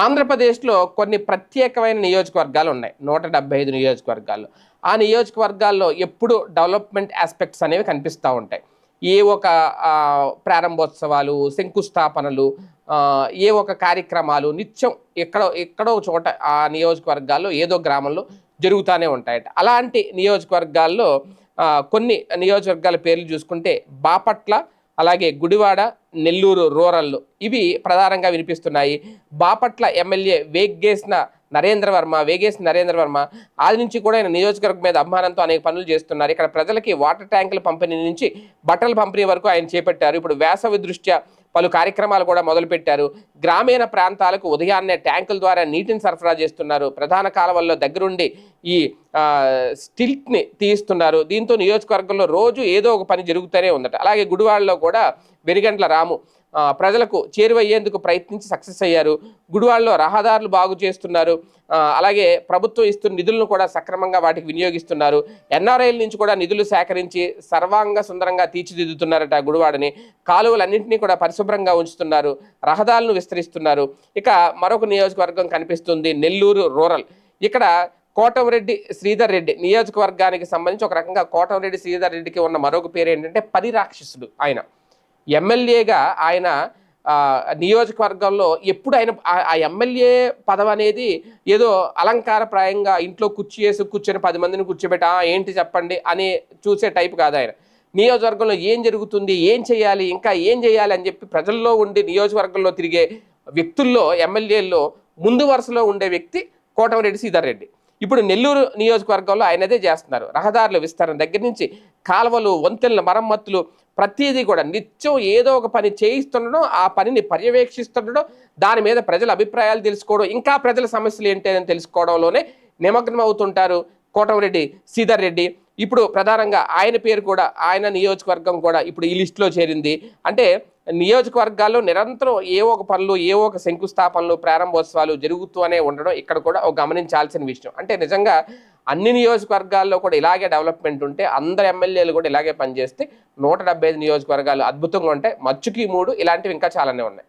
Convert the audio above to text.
ఆంధ్రప్రదేశ్లో కొన్ని ప్రత్యేకమైన నియోజకవర్గాలు ఉన్నాయి. నూట డెబ్బై ఐదు నియోజకవర్గాలు. ఆ నియోజకవర్గాల్లో ఎప్పుడు డెవలప్మెంట్ ఆస్పెక్ట్స్ అనేవి కనిపిస్తూ ఉంటాయి. ఏ ఒక ప్రారంభోత్సవాలు శంకుస్థాపనలు ఏ ఒక కార్యక్రమాలు నిత్యం ఎక్కడో ఎక్కడో చోట ఆ నియోజకవర్గాల్లో ఏదో గ్రామంలో జరుగుతూనే ఉంటాయట. అలాంటి నియోజకవర్గాల్లో కొన్ని నియోజకవర్గాల పేర్లు చూసుకుంటే బాపట్ల అలాగే గుడివాడ నెల్లూరు రూరల్ ఇవి ప్రధానంగా వినిపిస్తున్నాయి. బాపట్ల ఎమ్మెల్యే వేగ్గేసిన నరేంద్ర వర్మ వేగేసిన నరేంద్ర వర్మ ఆది నుంచి కూడా ఆయన నియోజకవర్గం మీద అభిమానంతో అనేక పనులు చేస్తున్నారు. ఇక్కడ ప్రజలకి వాటర్ ట్యాంకుల పంపిణీ నుంచి బట్టల పంపిణీ వరకు ఆయన చేపట్టారు. ఇప్పుడు వేసవి దృష్ట్యా పలు కార్యక్రమాలు కూడా మొదలుపెట్టారు. గ్రామీణ ప్రాంతాలకు ఉదయాన్నే ట్యాంకుల ద్వారా నీటిని సరఫరా చేస్తున్నారు. ప్రధాన కాలువల్లో దగ్గరుండి ఈ స్టిల్ట్ని తీయిస్తున్నారు. దీంతో నియోజకవర్గంలో రోజు ఏదో ఒక పని జరుగుతూనే ఉందట. అలాగే గుడివాడలో కూడా వెరిగంట్ల రాము ప్రజలకు చేరువయ్యేందుకు ప్రయత్నించి సక్సెస్ అయ్యారు. గుడివాడలో రహదారులు బాగు చేస్తున్నారు. అలాగే ప్రభుత్వం ఇస్తున్న నిధులను కూడా సక్రమంగా వాటికి వినియోగిస్తున్నారు. ఎన్ఆర్ఐల నుంచి కూడా నిధులు సేకరించి సర్వాంగ సుందరంగా తీర్చిదిద్దుతున్నారట గుడివాడని. కాలువలన్నింటినీ కూడా పరిశుభ్రంగా ఉంచుతున్నారు రహదారులను విస్తరిస్తున్నారు. ఇక మరొక నియోజకవర్గం కనిపిస్తుంది నెల్లూరు రూరల్. ఇక్కడ కోటంరెడ్డి శ్రీధర్ రెడ్డి నియోజకవర్గానికి సంబంధించి ఒక రకంగా కోటంరెడ్డి శ్రీధర్ రెడ్డికి ఉన్న మరొక పేరు ఏంటంటే పరిరాక్షసుడు ఆయన. ఎమ్మెల్యేగా ఆయన నియోజకవర్గంలో ఎప్పుడు ఆయన ఆ- ఎమ్మెల్యే పదవి అనేది ఏదో అలంకారప్రాయంగా ఇంట్లో కుర్చీ వేసి కూర్చొని పది మందిని కూర్చోబెట్టా ఏంటి చెప్పండి అని చూసే టైప్ కాదు ఆయన. నియోజకవర్గంలో ఏం జరుగుతుంది ఏం చేయాలి ఇంకా ఏం చేయాలి అని చెప్పి ప్రజల్లో ఉండి నియోజకవర్గంలో తిరిగే వ్యక్తుల్లో ఎమ్మెల్యేల్లో ముందు వరుసలో ఉండే వ్యక్తి కోటమిరెడ్డి శ్రీధర్ రెడ్డి ఇప్పుడు నెల్లూరు నియోజకవర్గంలో ఆయనదే చేస్తున్నారు. రహదారుల విస్తరణ దగ్గర నుంచి కాలువలు వంతెనల మరమ్మతులు ప్రతిదీ కూడా నిత్యం ఏదో ఒక పని చేయిస్తుండడం ఆ పనిని పర్యవేక్షిస్తుండడం దాని మీద ప్రజల అభిప్రాయాలు తెలుసుకోవడం ఇంకా ప్రజల సమస్యలు ఏంటి అని తెలుసుకోవడంలోనే నిమగ్నం అవుతుంటారు కోటమిరెడ్డి శ్రీధర్ రెడ్డి ఇప్పుడు ప్రధానంగా ఆయన పేరు కూడా ఆయన నియోజకవర్గం కూడా ఇప్పుడు ఈ లిస్టులో చేరింది. అంటే నియోజకవర్గాల్లో నిరంతరం ఏ ఒక పనులు ఏ ఒక శంకుస్థాపనలు ప్రారంభోత్సవాలు జరుగుతూనే ఉండడం ఇక్కడ కూడా ఒక గమనించాల్సిన విషయం. అంటే నిజంగా అన్ని నియోజకవర్గాల్లో కూడా ఇలాగే డెవలప్మెంట్ ఉంటే అందరు ఎమ్మెల్యేలు కూడా ఇలాగే పనిచేస్తే నూట డెబ్బై ఐదు నియోజకవర్గాలు అద్భుతంగా ఉంటాయి. మచ్చుకి మూడు ఇలాంటివి ఇంకా చాలానే ఉన్నాయి.